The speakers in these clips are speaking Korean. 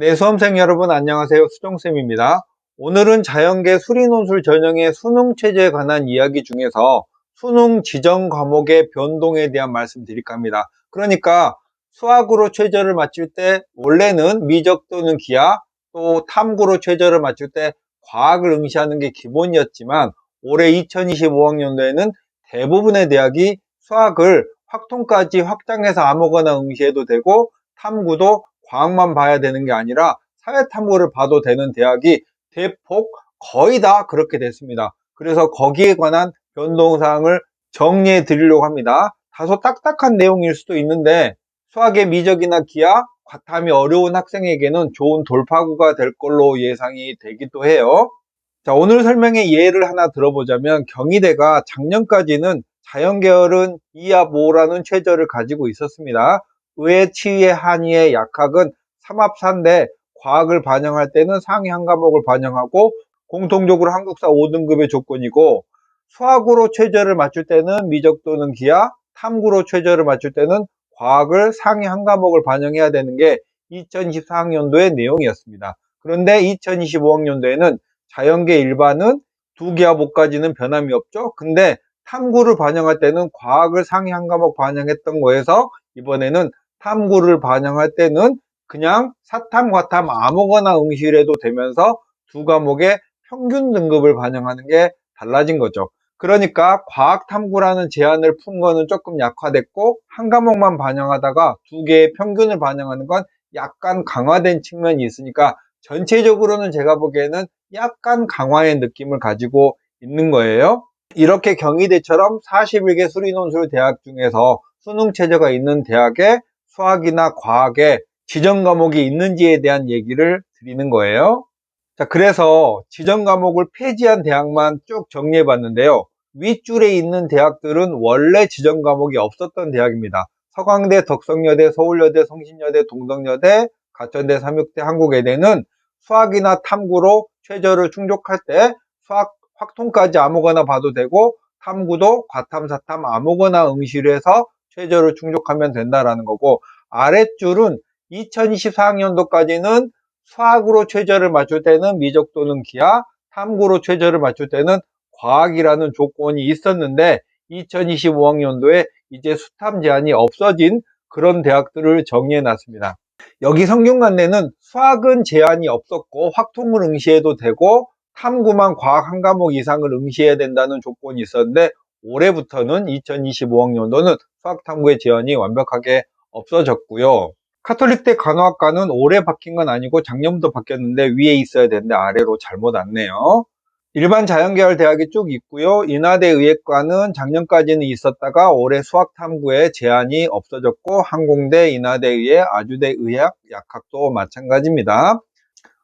네, 수험생 여러분 안녕하세요. 수정쌤입니다. 오늘은 자연계 수리논술 전형의 수능 체제에 관한 이야기 중에서 수능 지정 과목의 변동에 대한 말씀 드릴까 합니다. 그러니까 수학으로 최저를 맞출 때 원래는 미적 또는 기하 또 탐구로 최저를 맞출 때 과학을 응시하는 게 기본이었지만 올해 2025학년도에는 대부분의 대학이 수학을 확통까지 확장해서 아무거나 응시해도 되고 탐구도 과학만 봐야 되는 게 아니라 사회탐구를 봐도 되는 대학이 대폭 거의 다 그렇게 됐습니다. 그래서 거기에 관한 변동사항을 정리해 드리려고 합니다. 다소 딱딱한 내용일 수도 있는데 수학의 미적이나 기하, 과탐이 어려운 학생에게는 좋은 돌파구가 될 걸로 예상이 되기도 해요. 자, 오늘 설명의 예를 하나 들어보자면 경희대가 작년까지는 자연계열은 2합 5라는 최저를 가지고 있었습니다. 의의 치의 한의의 약학은 3합 4인데 과학을 반영할 때는 상위 한 과목을 반영하고 공통적으로 한국사 5등급의 조건이고 수학으로 최저를 맞출 때는 미적 또는 기하, 탐구로 최저를 맞출 때는 과학을 상위 한 과목을 반영해야 되는 게 2024학년도의 내용이었습니다. 그런데 2025학년도에는 자연계 일반은 두 기하 목까지는 변함이 없죠. 근데 탐구를 반영할 때는 과학을 상위 한 과목 반영했던 거에서 이번에는 탐구를 반영할 때는 그냥 사탐, 과탐 아무거나 응시를 해도 되면서 두 과목의 평균 등급을 반영하는 게 달라진 거죠. 그러니까 과학 탐구라는 제안을 푼 거는 조금 약화됐고 한 과목만 반영하다가 두 개의 평균을 반영하는 건 약간 강화된 측면이 있으니까 전체적으로는 제가 보기에는 약간 강화의 느낌을 가지고 있는 거예요. 이렇게 경희대처럼 41개 수리논술 대학 중에서 수능 체제가 있는 대학에 수학이나 과학에 지정 과목이 있는지에 대한 얘기를 드리는 거예요. 자, 그래서 지정 과목을 폐지한 대학만 쭉 정리해 봤는데요. 윗줄에 있는 대학들은 원래 지정 과목이 없었던 대학입니다. 서강대, 덕성여대, 서울여대, 성신여대, 동덕여대, 가천대, 삼육대, 한국외대는 수학이나 탐구로 최저를 충족할 때 수학 확통까지 아무거나 봐도 되고 탐구도 과탐, 사탐 아무거나 응시를 해서 최저를 충족하면 된다라는 거고 아랫줄은 2024학년도까지는 수학으로 최저를 맞출 때는 미적 또는 기하, 탐구로 최저를 맞출 때는 과학이라는 조건이 있었는데 2025학년도에 이제 수탐 제한이 없어진 그런 대학들을 정리해 놨습니다. 여기 성균관대는 수학은 제한이 없었고 확통을 응시해도 되고 탐구만 과학 한 과목 이상을 응시해야 된다는 조건이 있었는데 올해부터는 2025학년도는 수학 탐구의 제한이 완벽하게 없어졌고요. 카톨릭대 간호학과는 올해 바뀐 건 아니고 작년부터 바뀌었는데 위에 있어야 되는데 아래로 잘못 왔네요. 일반 자연계열 대학이 쭉 있고요. 인하대 의예과는 작년까지는 있었다가 올해 수학탐구에 제한이 없어졌고 항공대, 인하대 의예, 아주대 의학, 약학도 마찬가지입니다.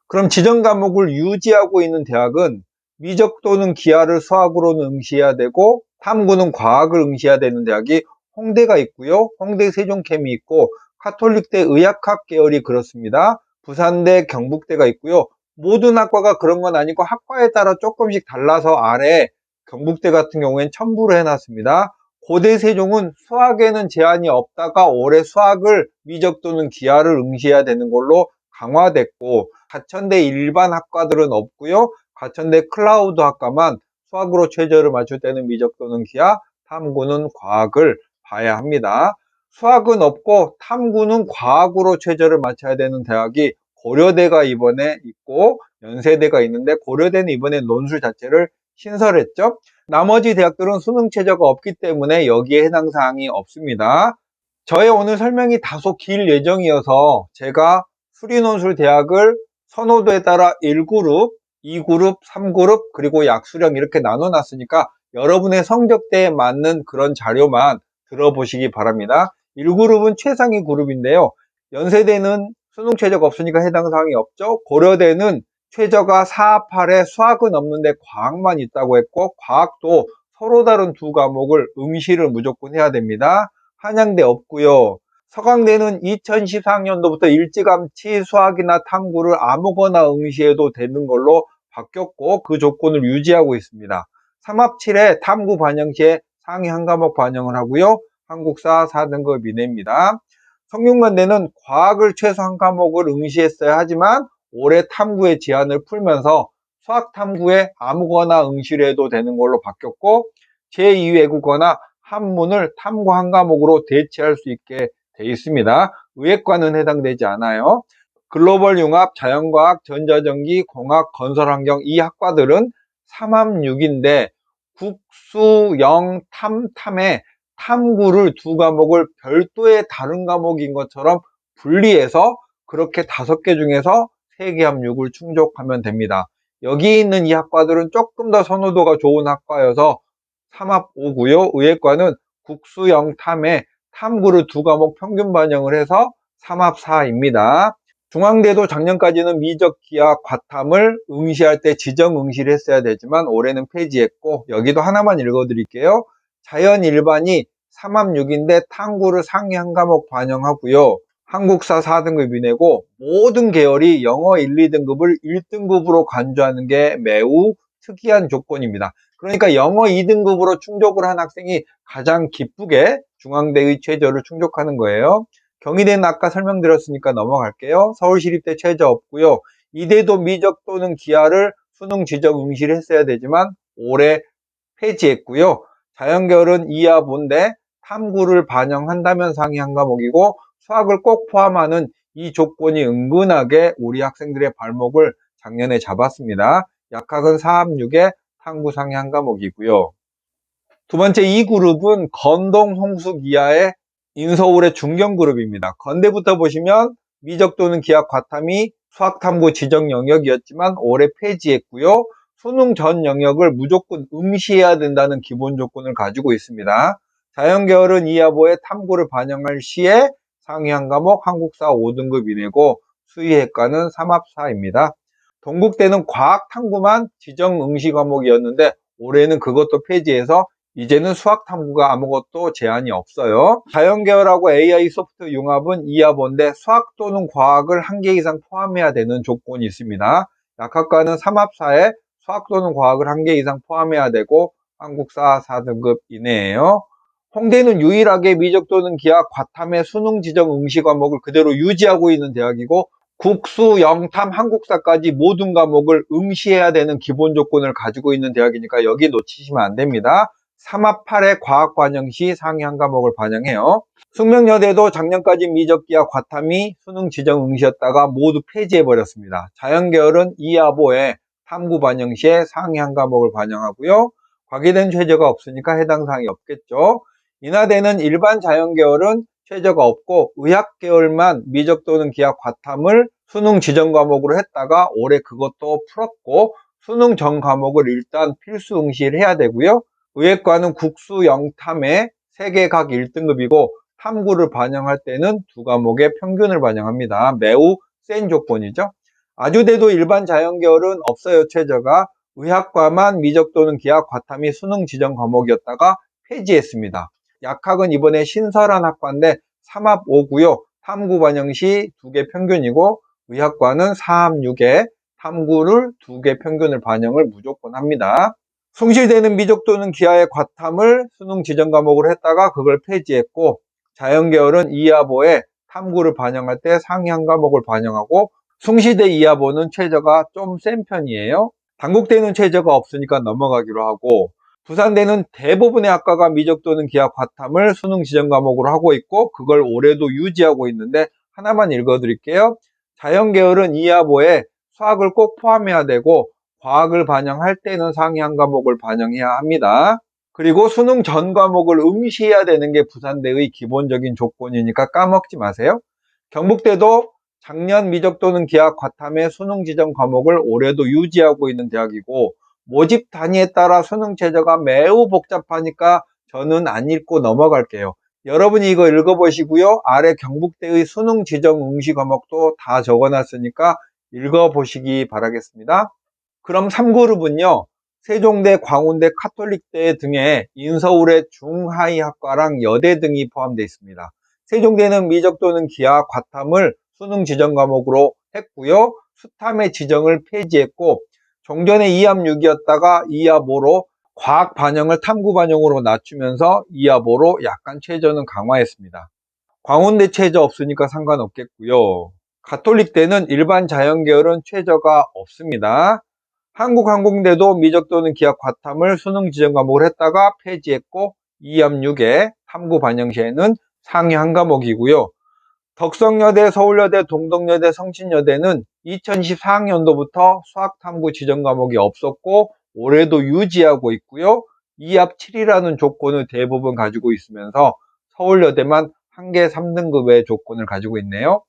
그럼 지정 과목을 유지하고 있는 대학은 미적 또는 기하를 수학으로는 응시해야 되고 탐구는 과학을 응시해야 되는 대학이 홍대가 있고요. 홍대 세종캠이 있고 카톨릭대 의학학 계열이 그렇습니다. 부산대 경북대가 있고요. 모든 학과가 그런 건 아니고 학과에 따라 조금씩 달라서 아래 경북대 같은 경우엔 첨부를 해놨습니다. 고대 세종은 수학에는 제한이 없다가 올해 수학을 미적 또는 기하를 응시해야 되는 걸로 강화됐고 가천대 일반 학과들은 없고요. 가천대 클라우드 학과만 수학으로 최저를 맞출 때는 미적 또는 기하, 탐구는 과학을 봐야 합니다. 수학은 없고 탐구는 과학으로 최저를 맞춰야 되는 대학이 고려대가 이번에 있고 연세대가 있는데 고려대는 이번에 논술 자체를 신설했죠. 나머지 대학들은 수능 최저가 없기 때문에 여기에 해당 사항이 없습니다. 저의 오늘 설명이 다소 길 예정이어서 제가 수리논술 대학을 선호도에 따라 1그룹, 2그룹, 3그룹, 그리고 약수령 이렇게 나눠 놨으니까 여러분의 성적대에 맞는 그런 자료만 들어보시기 바랍니다. 1그룹은 최상위 그룹인데요. 연세대는 수능 최저가 없으니까 해당 사항이 없죠. 고려대는 최저가 4, 8에 수학은 없는데 과학만 있다고 했고 과학도 서로 다른 두 과목을 응시를 무조건 해야 됩니다. 한양대 없고요. 서강대는 2014학년도부터 일찌감치 수학이나 탐구를 아무거나 응시해도 되는 걸로 바뀌었고 그 조건을 유지하고 있습니다. 3합 7에 탐구 반영 시에 상위 한 과목 반영을 하고요. 한국사 4등급 이내입니다. 성균관대는 과학을 최소 한 과목을 응시했어야 하지만 올해 탐구의 제한을 풀면서 수학 탐구에 아무거나 응시를 해도 되는 걸로 바뀌었고 제2외국어나 한문을 탐구 한 과목으로 대체할 수 있게 돼 있습니다. 의예과는 해당되지 않아요. 글로벌 융합, 자연과학, 전자전기, 공학, 건설환경 이 학과들은 3합 6인데 국수, 영, 탐, 탐에 탐구를 두 과목을 별도의 다른 과목인 것처럼 분리해서 그렇게 다섯 개 중에서 세 개 합육을 충족하면 됩니다. 여기 있는 이 학과들은 조금 더 선호도가 좋은 학과여서 3합 5고요. 의예과는 국수, 영, 탐에 탐구를 두 과목 평균 반영을 해서 3합 4입니다. 중앙대도 작년까지는 미적 기하 과탐을 응시할 때 지정 응시를 했어야 되지만 올해는 폐지했고 여기도 하나만 읽어드릴게요. 자연 일반이 3합 6인데 탐구를 상위 한 과목 반영하고요. 한국사 4등급 이내고 모든 계열이 영어 1, 2등급을 1등급으로 간주하는 게 매우 특이한 조건입니다. 그러니까 영어 2등급으로 충족을 한 학생이 가장 기쁘게 중앙대의 최저를 충족하는 거예요. 경희대는 아까 설명드렸으니까 넘어갈게요. 서울시립대 최저 없고요. 이대도 미적 또는 기하를 수능 지적 응시를 했어야 되지만 올해 폐지했고요. 자연계열은 이하 본데 탐구를 반영한다면 상위 한 과목이고 수학을 꼭 포함하는 이 조건이 은근하게 우리 학생들의 발목을 작년에 잡았습니다. 약학은 4합 6에 탐구 한 과목이고요. 두 번째 이 그룹은 건동 홍숙 이하의 인서울의 중견 그룹입니다. 건대부터 보시면 미적 또는 기하 과탐이 수학탐구 지정 영역이었지만 올해 폐지했고요. 수능 전 영역을 무조건 응시해야 된다는 기본 조건을 가지고 있습니다. 자연계열은 이하보의 탐구를 반영할 시에 상위 한 과목 한국사 5등급 이내고 수의학과는 3합4입니다. 동국대는 과학 탐구만 지정 응시 과목이었는데 올해는 그것도 폐지해서 이제는 수학 탐구가 아무것도 제한이 없어요. 자연계열하고 AI 소프트 융합은 이하본데 수학 또는 과학을 한 개 이상 포함해야 되는 조건이 있습니다. 약학과는 3합사에 수학 또는 과학을 한 개 이상 포함해야 되고 한국사 4등급 이내에요. 홍대는 유일하게 미적 또는 기하 과탐의 수능 지정 응시 과목을 그대로 유지하고 있는 대학이고 국수, 영탐, 한국사까지 모든 과목을 응시해야 되는 기본 조건을 가지고 있는 대학이니까 여기 놓치시면 안 됩니다. 3합 8의 과학 반영 시한 과목을 반영해요. 숙명여대도 작년까지 미적기하 과탐이 수능 지정 응시였다가 모두 폐지해버렸습니다. 자연계열은 이하보에 탐구 반영 시에 한 과목을 반영하고요. 과기된 최저가 없으니까 해당 사항이 없겠죠. 인하대는 일반 자연계열은 최저가 없고 의학계열만 미적 또는 기하 과탐을 수능 지정 과목으로 했다가 올해 그것도 풀었고 수능 전 과목을 일단 필수 응시를 해야 되고요. 의학과는 국수 영탐에 3개 각 1등급이고 탐구를 반영할 때는 두 과목의 평균을 반영합니다. 매우 센 조건이죠. 아주대도 일반 자연계열은 없어요 최저가 의학과만 미적 또는 기하 과탐이 수능 지정 과목이었다가 폐지했습니다. 약학은 이번에 신설한 학과인데 3합 5고요. 탐구 반영 시 2개 평균이고 의학과는 4합 6에 탐구를 2개 평균을 반영을 무조건 합니다. 숭실대는 미적 또는 기하의 과탐을 수능 지정 과목으로 했다가 그걸 폐지했고 자연계열은 이하보에 탐구를 반영할 때한 과목을 반영하고 숭시대 이하보는 최저가 좀 센 편이에요. 단국대는 최저가 없으니까 넘어가기로 하고 부산대는 대부분의 학과가 미적 또는 기하 과탐을 수능 지정 과목으로 하고 있고 그걸 올해도 유지하고 있는데 하나만 읽어드릴게요. 자연계열은 이하보에 수학을 꼭 포함해야 되고 과학을 반영할 때는 한 과목을 반영해야 합니다. 그리고 수능 전 과목을 응시해야 되는 게 부산대의 기본적인 조건이니까 까먹지 마세요. 경북대도 작년 미적 또는 기하 과탐의 수능 지정 과목을 올해도 유지하고 있는 대학이고 모집 단위에 따라 수능 체제가 매우 복잡하니까 저는 안 읽고 넘어갈게요. 여러분이 이거 읽어보시고요. 아래 경북대의 수능 지정 응시 과목도 다 적어놨으니까 읽어보시기 바라겠습니다. 그럼 3그룹은요. 세종대, 광운대, 카톨릭대 등의 인서울의 중하위 학과랑 여대 등이 포함되어 있습니다. 세종대는 미적 또는 기하 과탐을 수능 지정 과목으로 했고요. 수탐의 지정을 폐지했고 종전에 2합 6이었다가 2합 5로 과학 반영을 탐구 반영으로 낮추면서 2합 5로 약간 최저는 강화했습니다. 광운대 최저 없으니까 상관없겠고요. 가톨릭대는 일반 자연계열은 최저가 없습니다. 한국항공대도 미적 또는 기하 과탐을 수능 지정 과목을 했다가 폐지했고 2암 6에 탐구 반영시에는 상위 한 과목이고요. 덕성여대, 서울여대, 동덕여대, 성신여대는 2014학년도부터 수학탐구 지정 과목이 없었고 올해도 유지하고 있고요. 2합 7이라는 조건을 대부분 가지고 있으면서 서울여대만 한 개 3등급 의 조건을 가지고 있네요.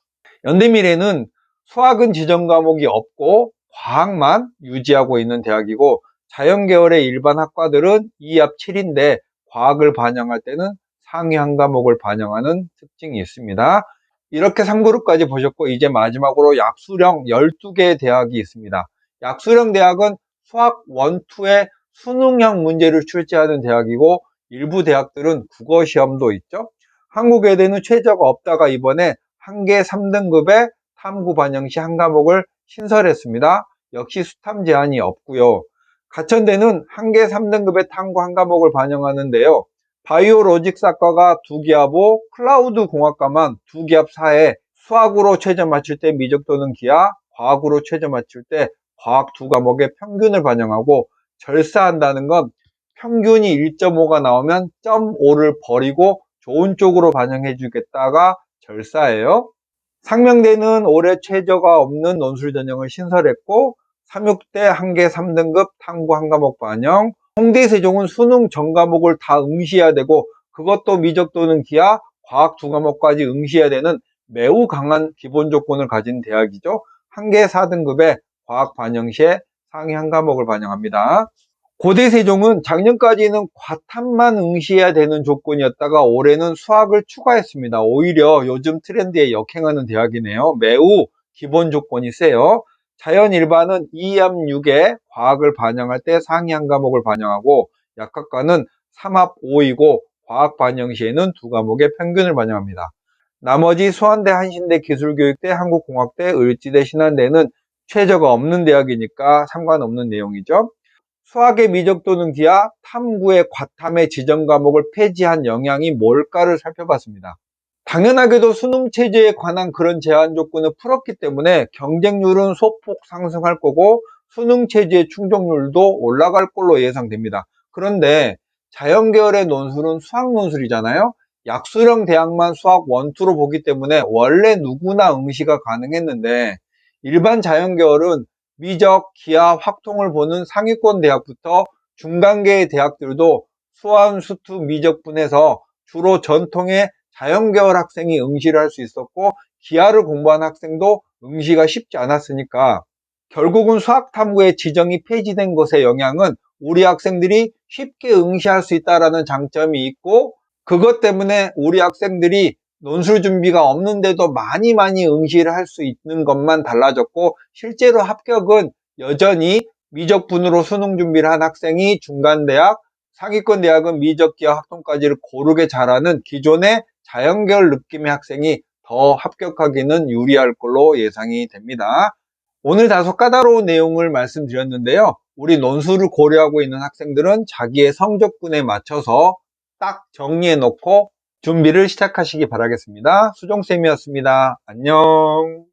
연대미래는 수학은 지정 과목이 없고 과학만 유지하고 있는 대학이고 자연계열의 일반 학과들은 2합 7인데 과학을 반영할 때는 상위 한 과목을 반영하는 특징이 있습니다. 이렇게 3그룹까지 보셨고 이제 마지막으로 약수령 12개의 대학이 있습니다. 약수령 대학은 수학 1, 2의 수능형 문제를 출제하는 대학이고 일부 대학들은 국어 시험도 있죠. 한국외대는 최저가 없다가 이번에 한개 3등급의 탐구 반영 시 한 과목을 신설했습니다. 역시 수탐 제한이 없고요. 가천대는 한 개 3등급의 탐구 한 과목을 반영하는데요. 바이오로직사과가 두 기하고 클라우드 공학과만 두 기합 4에 수학으로 최저 맞출 때 미적 또는 기하, 과학으로 최저 맞출 때 과학 두 과목의 평균을 반영하고 절사한다는 건 평균이 1.5가 나오면 0.5를 버리고 좋은 쪽으로 반영해 주겠다가 절사예요. 상명대는 올해 최저가 없는 논술 전형을 신설했고 3육대 한개 3등급 탐구 한 과목 반영 홍대 세종은 수능 전 과목을 다 응시해야 되고 그것도 미적 또는 기하 과학 두 과목까지 응시해야 되는 매우 강한 기본 조건을 가진 대학이죠. 한개 4등급의 과학 반영 시에 상위 한 과목을 반영합니다. 고대 세종은 작년까지는 과탐만 응시해야 되는 조건이었다가 올해는 수학을 추가했습니다. 오히려 요즘 트렌드에 역행하는 대학이네요. 매우 기본 조건이 세요. 자연 일반은 2암 6에 과학을 반영할 때 상위 한 과목을 반영하고 약학과는 3합 5이고 과학 반영 시에는 두 과목의 평균을 반영합니다. 나머지 수원대, 한신대, 기술교육대, 한국공학대, 을지대, 신한대는 최저가 없는 대학이니까 상관없는 내용이죠. 수학의 미적 또는 기하, 탐구의 과탐의 지정 과목을 폐지한 영향이 뭘까를 살펴봤습니다. 당연하게도 수능 체제에 관한 그런 제한 조건을 풀었기 때문에 경쟁률은 소폭 상승할 거고 수능 체제의 충족률도 올라갈 걸로 예상됩니다. 그런데 자연계열의 논술은 수학 논술이잖아요. 약수령 대학만 수학 원투로 보기 때문에 원래 누구나 응시가 가능했는데 일반 자연계열은 미적, 기하, 확통을 보는 상위권 대학부터 중간계의 대학들도 수완, 수투, 미적분에서 주로 전통의 자연계열 학생이 응시를 할 수 있었고 기하를 공부한 학생도 응시가 쉽지 않았으니까. 결국은 수학탐구의 지정이 폐지된 것의 영향은 우리 학생들이 쉽게 응시할 수 있다는 장점이 있고 그것 때문에 우리 학생들이 논술 준비가 없는데도 많이 많이 응시를 할 수 있는 것만 달라졌고 실제로 합격은 여전히 미적분으로 수능 준비를 한 학생이 중간대학, 상위권 대학은 미적기하 학통까지를 고르게 잘하는 기존의 자연계열 느낌의 학생이 더 합격하기는 유리할 걸로 예상이 됩니다. 오늘 다소 까다로운 내용을 말씀드렸는데요. 우리 논술을 고려하고 있는 학생들은 자기의 성적분에 맞춰서 딱 정리해 놓고 준비를 시작하시기 바라겠습니다. 수종쌤이었습니다. 안녕.